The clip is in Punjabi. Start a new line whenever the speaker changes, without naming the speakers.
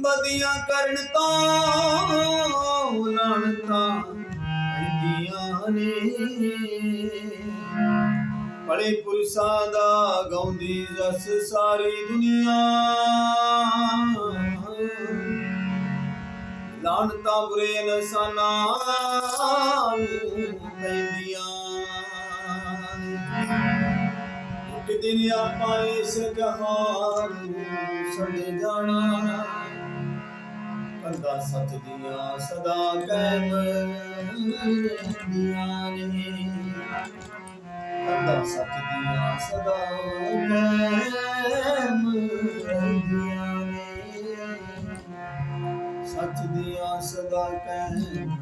ਬਦੀਆਂ ਕਰਨ ਤੋਂ ਲਾਣਤਾਂ ਪੈਂਦੀਆਂ ਨੇ। ਬੜੇ ਪੁਰਸ਼ਾਂ ਦਾ ਗਾਉਂਦੀ ਜਸ ਸਾਰੀ ਦੁਨੀਆ। ਲਾਣਤਾਂ ਬੁਰੇ ਇਨਸਾਨਾਂ ਦਿਨ ਆਪਾਂ ਇਸ ਜਹਾਨ ਨੂੰ ਛੱਡ ਜਾਣਾ। ਕੰਦਾ ਸੱਚ ਦੀਆਂ ਸਦਾ ਕਾਇਮ ਰਹਿੰਦੀਆਂ ਨੇ। ਕੰਦਾ ਸੱਚ ਦੀਆਂ ਸਦਾ ਕਾਇਮ ਰਹਿੰਦੀਆਂ ਨੇ। ਸੱਚ ਦੀਆਂ ਸਦਾ ਕਾਇਮ